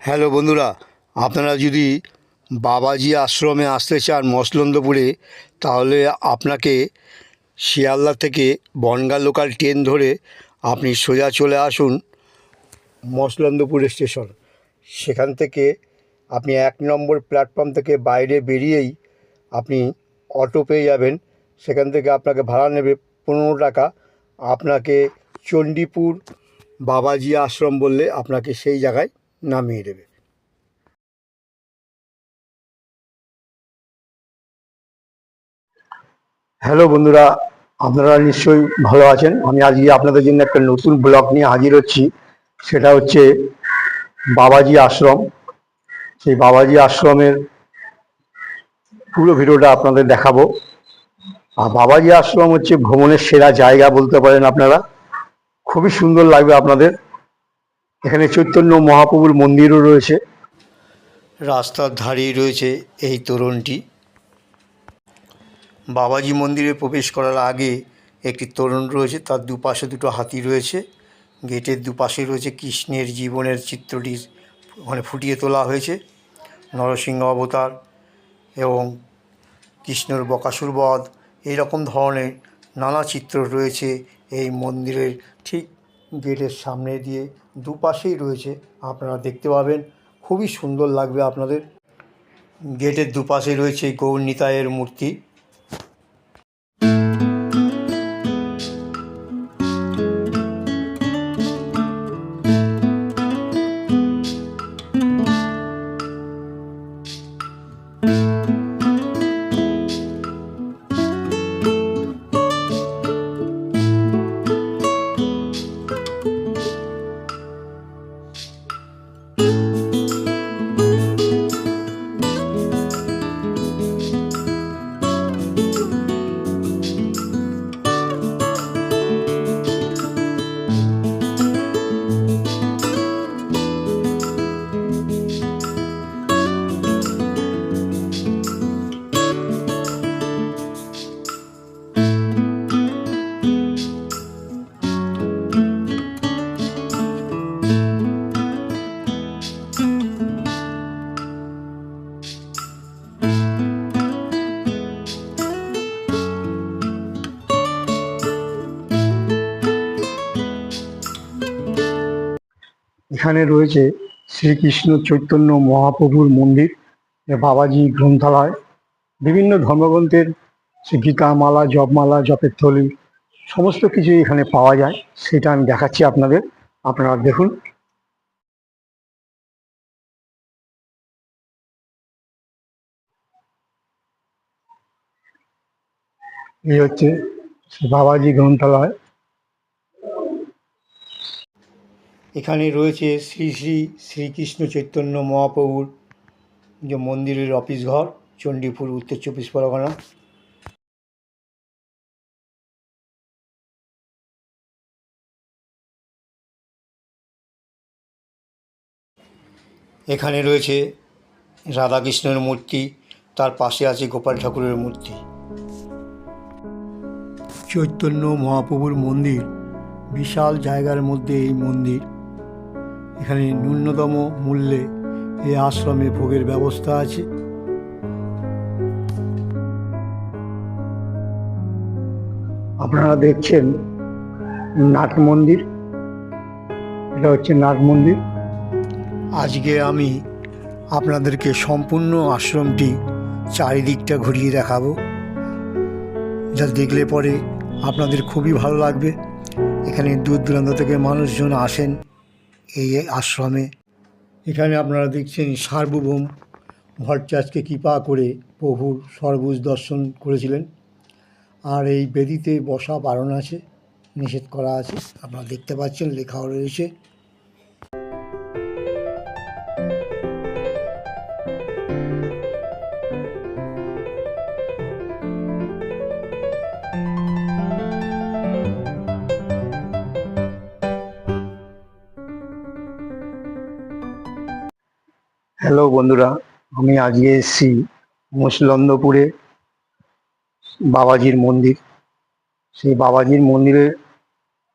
Hello বন্ধুরা, আপনারা যদি বাবাজি আশ্রমে আসতে চান মসলন্দপুরে, তাহলে আপনাকে শিয়ালদা থেকে বনগাঁ লোকাল ট্রেন ধরে আপনি সোজা চলে আসুন মসলন্দপুর স্টেশন। সেখান থেকে আপনি এক নম্বর প্ল্যাটফর্ম থেকে বাইরে বেরিয়েই আপনি অটো পেয়ে যাবেন। সেখান থেকে আপনাকে ভাড়া নেবে পনেরো টাকা। আপনাকে চণ্ডীপুর বাবাজি আশ্রম বললে আপনাকে সেই জায়গায় নামিয়ে দেবে। হ্যালো বন্ধুরা, আপনারা নিশ্চয়ই ভালো আছেন। আমি আজকে আপনাদের জন্য একটা নতুন ব্লগ নিয়ে হাজির হচ্ছি। সেটা হচ্ছে বাবাজি আশ্রম। সেই বাবাজি আশ্রমের পুরো ভিডিওটা আপনাদের দেখাবো। আর বাবাজি আশ্রম হচ্ছে ভ্রমণের সেরা জায়গা বলতে পারেন আপনারা। খুবই সুন্দর লাগবে আপনাদের। এখানে চৈতন্য মহাপ্রভুর মন্দিরও রয়েছে। রাস্তার ধারেই রয়েছে এই তোরণটি। বাবাজি মন্দিরে প্রবেশ করার আগে একটি তোরণ রয়েছে, তার দুপাশে দুটো হাতি রয়েছে। গেটের দুপাশে রয়েছে কৃষ্ণের জীবনের চিত্রটি, ওখানে ফুটিয়ে তোলা হয়েছে। নরসিংহ অবতার এবং কৃষ্ণর বকাসুর বধ এইরকম ধরনের নানা চিত্র রয়েছে এই মন্দিরের ঠিক গেটের সামনে দিয়ে। দুপাশেই রয়েছে, আপনারা দেখতে পাবেন। খুবই সুন্দর লাগবে আপনাদের। গেটের দুপাশে রয়েছে গৌর নিতায়ের মূর্তি। এখানে রয়েছে শ্রীকৃষ্ণ চৈতন্য মহাপ্রভুর মন্দির বাবাজি গ্রন্থালয়। বিভিন্ন ধর্মগ্রন্থের গীতামালা, জপমালা, জপের থলি, সমস্ত কিছু এখানে পাওয়া যায়। সেটা আমি দেখাচ্ছি আপনাদের। আপনারা দেখুন। এই হচ্ছে বাবাজি গ্রন্থালয়। এখানে রয়েছে শ্রী শ্রী শ্রীকৃষ্ণ চৈতন্য মহাপ্রভুর যে মন্দিরের অফিস ঘর, চণ্ডীপুর, উত্তর চব্বিশ পরগনা। এখানে রয়েছে রাধাকৃষ্ণের মূর্তি, তার পাশে আছে গোপাল ঠাকুরের মূর্তি। চৈতন্য মহাপ্রভুর মন্দির, বিশাল জায়গার মধ্যে এই মন্দির। এখানে ন্যূনতম মূল্যে এই আশ্রমে ভোগের ব্যবস্থা আছে। আপনারা দেখছেন নাট মন্দির। এটা হচ্ছে নাট মন্দির। আজকে আমি আপনাদেরকে সম্পূর্ণ আশ্রমটি চারিদিকটা ঘুরিয়ে দেখাবো। যা দেখলে পরে আপনাদের খুবই ভালো লাগবে। এখানে দূর দূরান্ত থেকে মানুষজন আসেন। এই আশ্রমে। এখানে আপনারা দেখছেন সার্বভৌম ভট্টাচার্যকে কৃপা করে প্রভুর সর্বুজ দর্শন করেছিলেন। আর এই বেদিতে বসা বারণ আছে, নিষেধ করা আছে। আপনারা দেখতে পাচ্ছেন, লেখাও রয়েছে। হ্যালো বন্ধুরা, আমি আজকে এসেছি মুসলন্দপুরে বাবাজির মন্দির। সেই বাবাজির মন্দিরের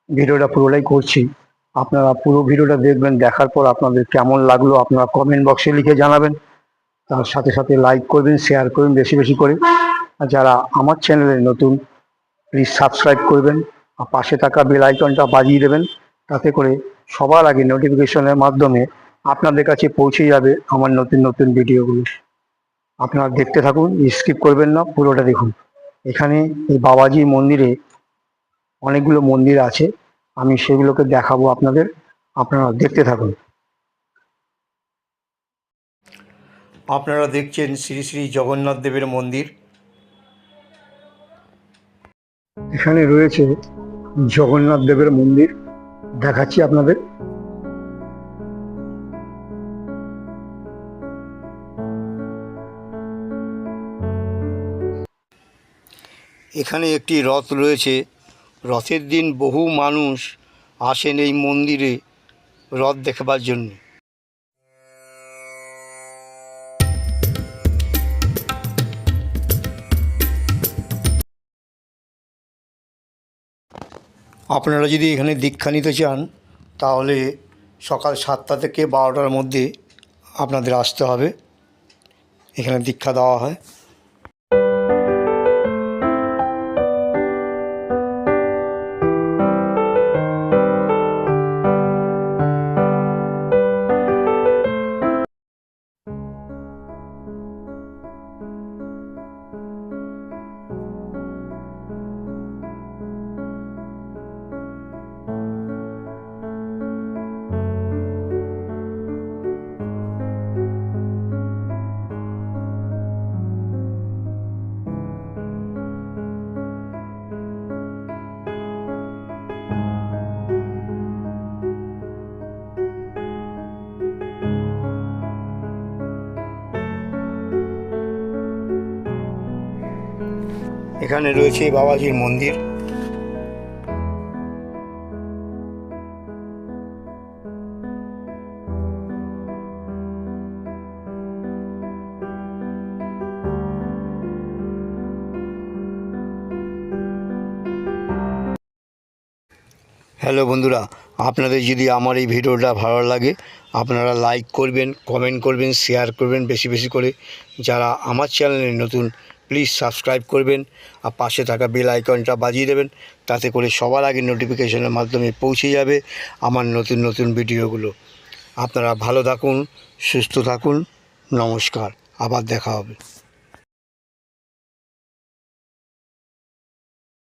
ভিডিওটা পুরোটাই করছি। আপনারা পুরো ভিডিওটা দেখবেন, দেখার পর আপনাদের কেমন লাগল আপনারা কমেন্ট বক্সে লিখে জানাবেন। তার সাথে সাথে লাইক করবেন শেয়ার করবেন বেশি বেশি করে। আর যারা আমার চ্যানেলে নতুন প্লিজ সাবস্ক্রাইব করবেন আর পাশে থাকা বেল আইকনটা বাজিয়ে দেবেন। তাতে করে সবার আগে নোটিফিকেশনের মাধ্যমে আপনাদের কাছে পৌঁছে যাবে আমার নতুন নতুন ভিডিওগুলো। আপনারা দেখতে থাকুন স্কিপ করবেন না পুরোটা দেখুন। এখানে এই বাবাজি মন্দিরে অনেকগুলো মন্দির আছে আমি সেগুলোকে দেখাবো আপনাদের। আপনারা দেখতে থাকুন। আপনারা দেখছেন শ্রী শ্রী জগন্নাথ দেবের মন্দির। এখানে রয়েছে জগন্নাথ দেবের মন্দির দেখাচ্ছি আপনাদের। এখানে একটি রথ রয়েছে। রথের দিন বহু মানুষ আসেন এই মন্দিরে রথ দেখবার জন্য। আপনারা যদি এখানে দীক্ষা নিতে চান, তাহলে সকাল সাতটা থেকে বারোটার মধ্যে আপনাদের আসতে হবে। এখানে দীক্ষা দেওয়া হয়। এখানে রয়েছে বাবাজির মন্দির। হ্যালো বন্ধুরা, আপনাদের যদি আমার এই ভিডিওটা ভালো লাগে, আপনারা লাইক করবেন কমেন্ট করবেন শেয়ার করবেন বেশি বেশি করে। যারা আমার চ্যানেলে নতুন প্লিজ সাবস্ক্রাইব করবেন আর পাশে থাকা বেল আইকনটা বাজিয়ে দেবেন। তাতে করে সবার আগে নোটিফিকেশনের মাধ্যমে পৌঁছে যাবে আমার নতুন নতুন ভিডিওগুলো আপনারা ভালো থাকুন, সুস্থ থাকুন। নমস্কার। আবার দেখা হবে।